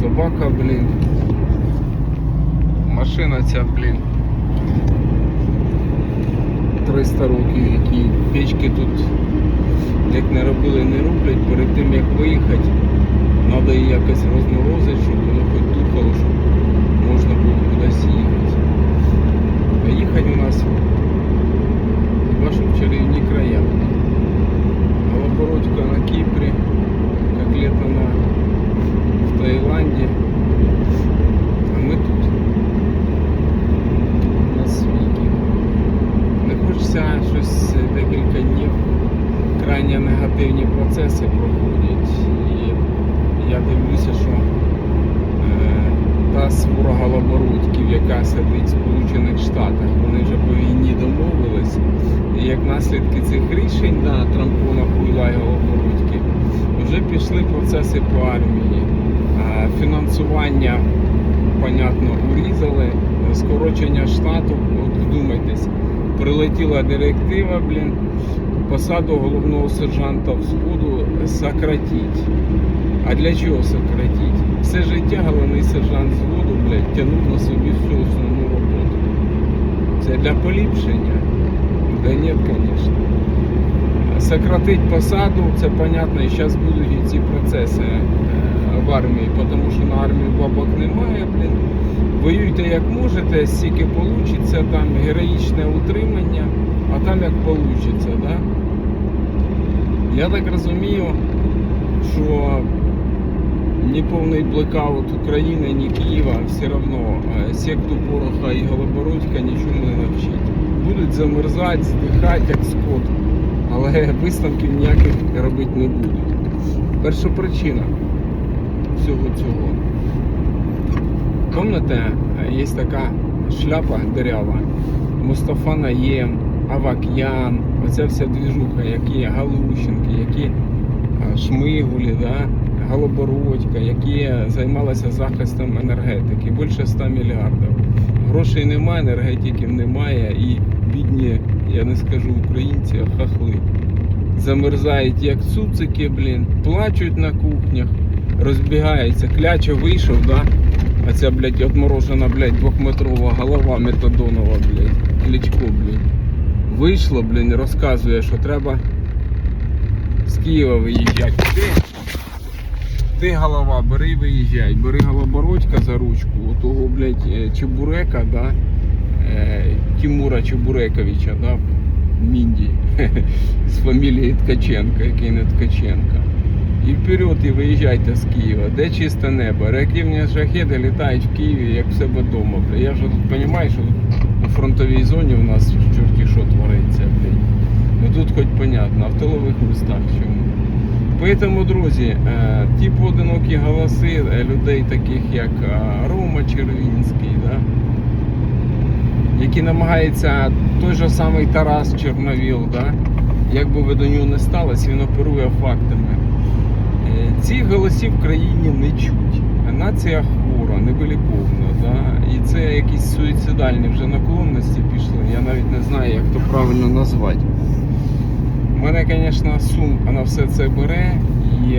собака, блін. Машина ця, блін. 300 років, які печки тут як не робили, не роблять. Перед тим як виїхати, треба її якось розморозити, щоб воно хоч тут щоб можна було кудись їхати. А їхати у нас хіба що в чарівні края. Голобородька на Кіпрі, котлета на в Таїланді. А ми тут. На світі. Не хочеться щось декілька днів. Крайні негативні процеси проходять. І я дивлюся, що е, та свора яка сидить в Сполучених Штатах, вони вже по війні домовились. І як наслідки цих рішень на трампонах Хуйла і вже пішли процеси по армії. Фінансування, понятно, урізали, скорочення штату, от вдумайтесь, прилетіла директива, блін, посаду головного сержанта Сходу сократить. А для чого сократить? Все життя головний сержант взводу, блядь, тягнув на собі всю основну роботу. Це для поліпшення? Да нет, конечно. Сократить посаду, це понятно, і зараз будуть і ці процеси е, в армії, тому що на армію бабок немає, блін. Воюйте як можете, стільки вийде, там героїчне утримання, а там як вийде, да? Я так розумію, що ні повний блекаут України, ні Києва все одно е, секту Пороха і Голобородька нічому не навчить. Будуть замерзати, здихати як скот, але висновків ніяких робити не будуть. Перша причина всього цього. Пам'ятаєте, є така шляпа дерява, Мустафа Наєм, Авакян, оця вся двіжуха, які Галущенки, які Шмигулі, да? Голобородька, які займалися захистом енергетики, більше 100 мільярдів. Грошей немає, енергетиків немає і бідні, я не скажу українці, а хахли. Замерзають як цуцики, блін, плачуть на кухнях, розбігаються. Клячо вийшов, да? А ця, блядь, отморожена, блядь, двохметрова голова метадонова, блядь, кличко, блядь. Вийшло, блін, розказує, що треба з Києва виїжджати. Ти, голова, бери виїжджай. Бери голобородька за ручку, отого, блядь, е, Чебурека, да? Е, Тимура Чебурековича, да? Мінді. З фамілії Ткаченка, який не Ткаченка. І вперед, і виїжджайте з Києва, де чисте небо. Реактивні шахеди літають в Києві, як в себе вдома. Я вже тут розумію, що у фронтовій зоні у нас в чорті що твориться. Ну тут хоч понятно, а в тилових містах чому. Поэтому, друзі, е, ті поодинокі голоси е, людей, таких як е, Рома Червінський, да? які намагаються той же самий Тарас Чорновіл, да? як би ви до нього не сталося, він оперує фактами. Цих голосів в країні не чуть. Нація хвора, невиліковна. Да? І це якісь суїцидальні вже наклонності пішли. Я навіть не знаю, як то правильно назвати. Мене, звісно, сум на все це бере. І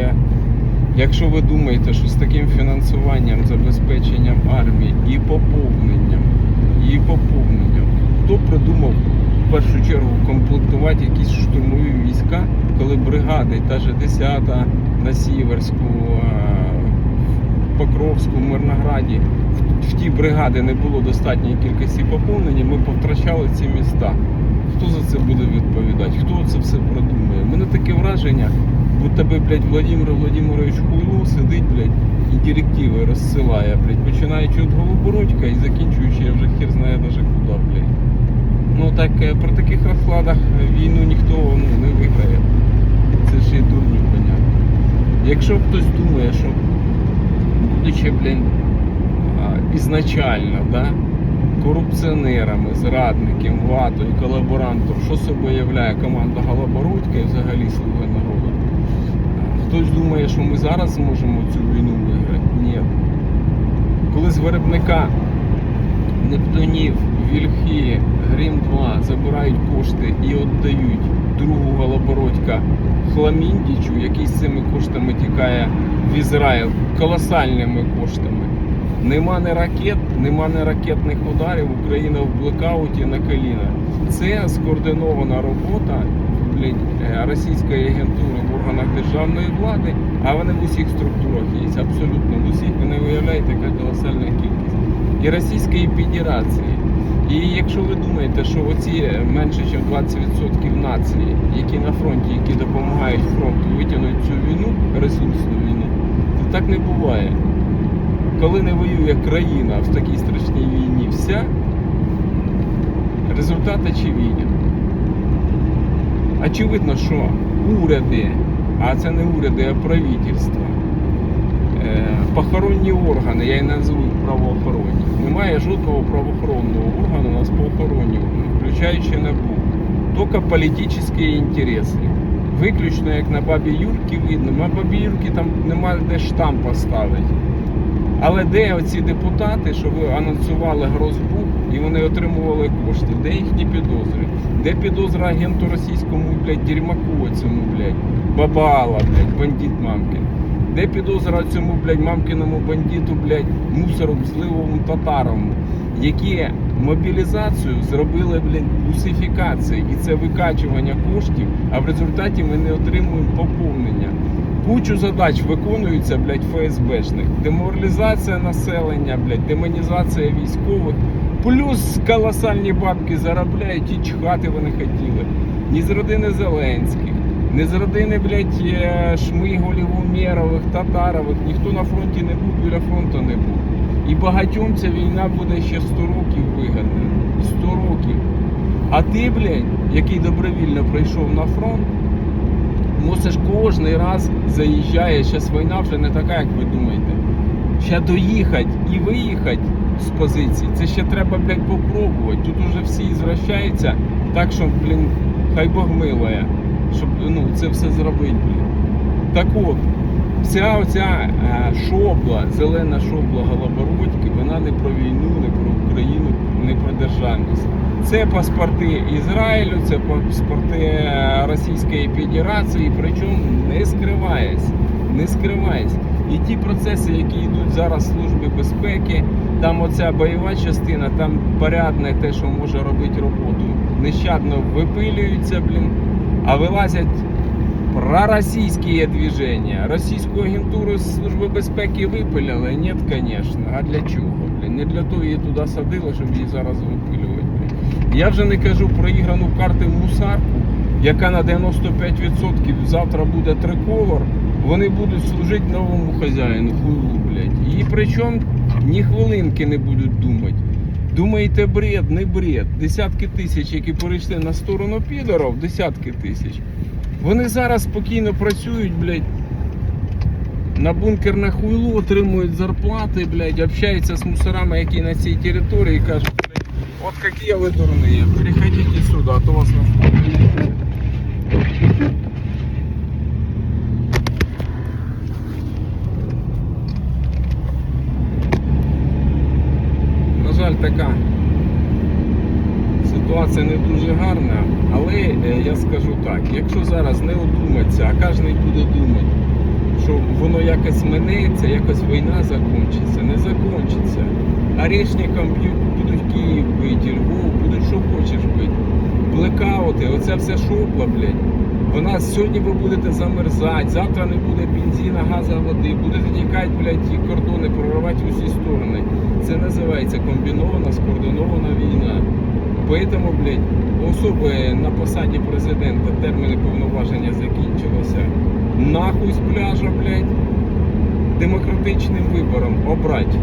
якщо ви думаєте, що з таким фінансуванням, забезпеченням армії і поповненням, і поповненням, хто придумав в першу чергу комплектувати якісь штурмові війська, коли бригади, та же 10-та на Сіверську, Покровську, Мирнограді, в ті бригади не було достатньої кількості поповнення, ми повтрачали ці міста. Хто за це буде відповідати? Хто це все продумує? У мене таке враження, будь тебе, блядь, Владимир Владимирович Хуйло сидить, блядь, і директиви розсилає, блядь, починаючи від Голобородька і закінчуючи, я вже хер знає даже куди, блядь. Ну так е, при таких розкладах війну ніхто ну, не виграє. Це ж і дурні понятно. Якщо хтось думає, що будучи, блін, ізначально, да, корупціонерами, зрадником, ватою, колаборантом, що собою являє команда Голобородька і взагалі слуги народу. Хтось думає, що ми зараз зможемо цю війну виграти? Ні. Коли з виробника Нептунів, Вільхи, Грім 2 забирають кошти і віддають другу Голобородька Владика Хламіндічу, який з цими коштами тікає в Ізраїль колосальними коштами. Нема не ракет, нема не ракетних ударів. Україна в блекауті на коліна. Це скоординована робота е, російської агентури в органах державної влади, а вони в усіх структурах є. Абсолютно в усіх. Ви не уявляєте, яка колосальна кількість. І Російської Федерації. І якщо ви думаєте, що оці менше ніж 20% нації, які на фронті, які допомагають фронту витягнути цю війну, ресурсну війну, то так не буває. Коли не воює країна в такій страшній війні вся, результат очевиден. Очевидно, що уряди, а це не уряди, а правительства, е, похоронні органи, я і називаю правоохоронні. Немає жодного правоохоронного органу у нас по охороні, включаючи НАБУ. Тільки політичні інтереси. Виключно як на бабі Юрки видно, на бабі Юрки там немає де штамп поставити. Але де оці депутати, що ви анонсували грозбу і вони отримували кошти? Де їхні підозри? Де підозра агенту російському, блядь, дерьмаку цьому, блядь, бабала, блядь, бандит мамкин? Де підозра цьому, блядь, мамкиному бандиту, блядь, мусором, зливому татаровому, які мобілізацію зробили, блядь, бусифікацію і це викачування коштів, а в результаті ми не отримуємо поповнення. Кучу задач виконується, блядь, ФСБшних. Деморалізація населення, блядь, демонізація військових. Плюс колосальні бабки заробляють і чхати вони хотіли. Ні з родини Зеленських, ні з родини, блядь, е, Шмиголів, Умєрових, Татарових. Ніхто на фронті не був, біля фронту не був. І багатьом ця війна буде ще 100 років вигадана. 100 років. А ти, блядь, який добровільно прийшов на фронт, мусиш кожний раз заїжджає. Зараз війна вже не така, як ви думаєте. Ще доїхати і виїхати з позиції. Це ще треба, блядь, попробувати. Тут уже всі звращаються, так що, блін, хай Бог милує, щоб ну, це все зробити, блін. Так от, вся оця е, шобла, зелена шобла Голобородьки, вона не про війну, не про Україну, не про державність. Це паспорти Ізраїлю, це паспорти е, Російської Федерації, причому не скриваясь, не скриваясь. І ті процеси, які йдуть зараз в Службі безпеки, там оця бойова частина, там порядне те, що може робити роботу, нещадно випилюються, блін, а вилазять проросійські движення. Російську агентуру Служби безпеки випиляли? Ні, звісно. А для чого? Блін? Не для того її туди садили, щоб її зараз випилювати. Я вже не кажу про іграну карти мусарку, яка на 95% завтра буде триколор. Вони будуть служити новому хазяїну, хуйлу, блядь. І причому ні хвилинки не будуть думати. Думаєте, бред, не бред. Десятки тисяч, які перейшли на сторону підорів, десятки тисяч. Вони зараз спокійно працюють, блядь, на бункерне хуйло, отримують зарплати, блядь, общаються з мусорами, які на цій території, і кажуть, блядь, от які ви дурні, переходите сюди, а то вас на На жаль, така ситуація не дуже гарна, але е, я скажу так, якщо зараз не одуматься, а кожен буде думати, що воно якось минеться, якось війна закінчиться, не закінчиться. Орешником будуть Київ бити, Львов, будуть що хочеш бити. Блекаути, оця вся шопла, блядь. Вона сьогодні ви будете замерзати, завтра не буде бензина, газа, води, будете тікати, блядь, і кордони проривати усі сторони. Це називається комбінована, скоординована війна. Поэтому, блядь, особи на посаді президента терміни повноваження закінчилися. Нахуй з пляжа, блядь, демократичним вибором обрати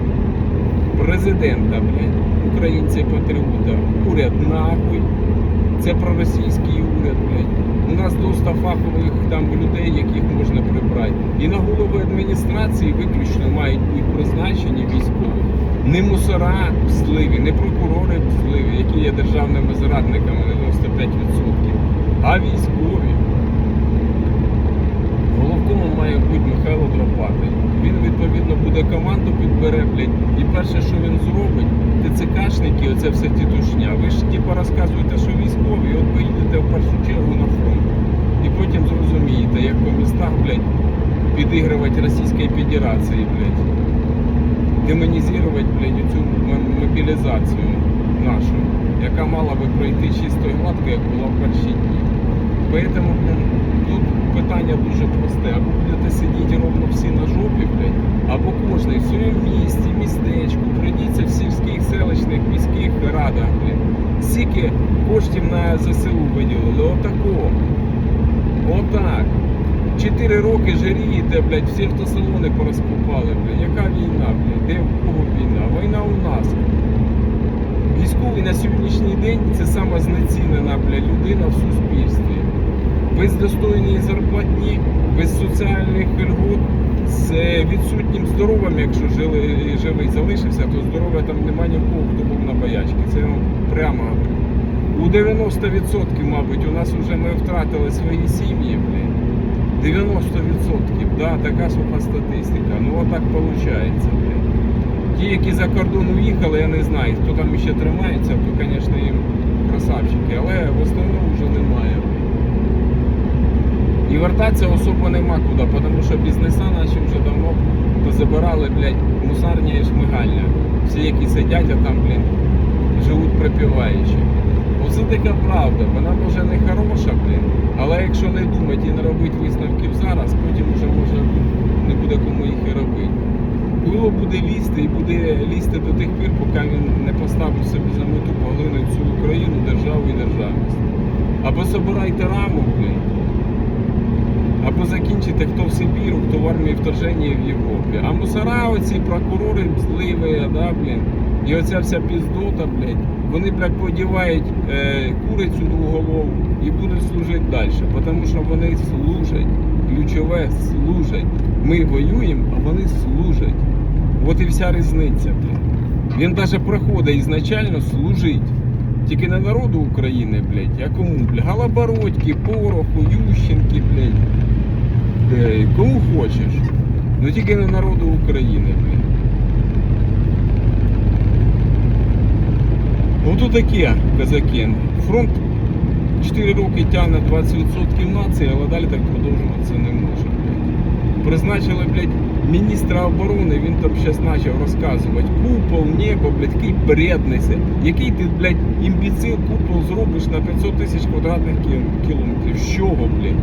президента, блядь, українця патріота, уряд нахуй. Це проросійський уряд, блядь. У нас доста фахових там людей, яких можна прибрати. І на голови адміністрації виключно мають бути призначені військові. Не мусора зливі, не прокурори зливі, які є державними зрадниками на 95%, а військові. Головкомом має бути Михайло Дропатий. Він відповідно буде команду підбере, блядь, і перше, що він зробить, ТЦКшники, оце все тітушня. Ви ж типу розказуєте, що військові, от поїдете в першу чергу на фронт. І потім зрозумієте, як по містах, блядь, підігрувати Російської Федерації, блядь. Демонізувати, блядь, цю мобілізацію нашу, яка мала би пройти чисто і гладко, як була в перші дні. Поэтому, блін, тут питання дуже просте. Або будете сидіти ровно всі на жопі, блядь, або кожний в своєму місті, містечку, прийдіться в сільських, селищних, міських радах, блядь. Скільки коштів на ЗСУ виділили? Отако. Отак. Чотири роки жарієте, блядь, всі автосалони порозкупали, блядь. Яка війна, блядь? Де в кого війна? Війна у нас. Військовий на сьогоднішній день це сама знецінена, блядь, людина в суспільстві. Без достойної зарплатні, без соціальних льгот, з е, відсутнім здоров'ям, якщо жили, живий залишився, то здоров'я там немає ні в кого, хто був на боячки. Це прямо. У 90%, мабуть, у нас вже ми втратили свої сім'ї, блін. 90%, да, така суха статистика. Ну отак виходить. Ті, які за кордон уїхали, я не знаю, хто там ще тримається, то, звісно, їм красавчики, але в основному вже немає. І вертатися особо нема куди, тому що бізнеса наші вже давно позабирали, блядь, мусарні і шмигальня. Всі, які сидять, а там, блін, живуть припіваючи. Оце така правда, вона може не хороша, блін, але якщо не думати і не робити висновків зараз, потім вже може не буде кому їх і робити. Пило буде лізти і буде лізти до тих пір, поки він не поставить собі за мету поглинути всю Україну, державу і державність. Або собирайте раму, блін, або закінчите хто в Сибіру, хто в армії вторження в Європі. А мусора оці прокурори зливі, да, блін, і оця вся піздота, блядь, вони, блядь, подівають е, курицю двуголову і будуть служити далі. Тому що вони служать. Ключове служать. Ми воюємо, а вони служать. От і вся різниця, блін. Він навіть приходить ізначально служить. Тільки не народу України, блядь, а кому, блядь? Галабородьки, Пороху, Ющенки, блядь. Е, Кому хочеш. Ну тільки не народу України, блядь. Ото таке, казаки. Фронт 4 роки тягне 20% нації, але далі так продовжуватися не може. Призначили, блядь, міністра оборони, він там зараз почав розказувати. Купол, небо, блядь, який бред несе. Який ти, блядь, імбіцил купол зробиш на 500 тисяч квадратних кілометрів? З чого, блядь?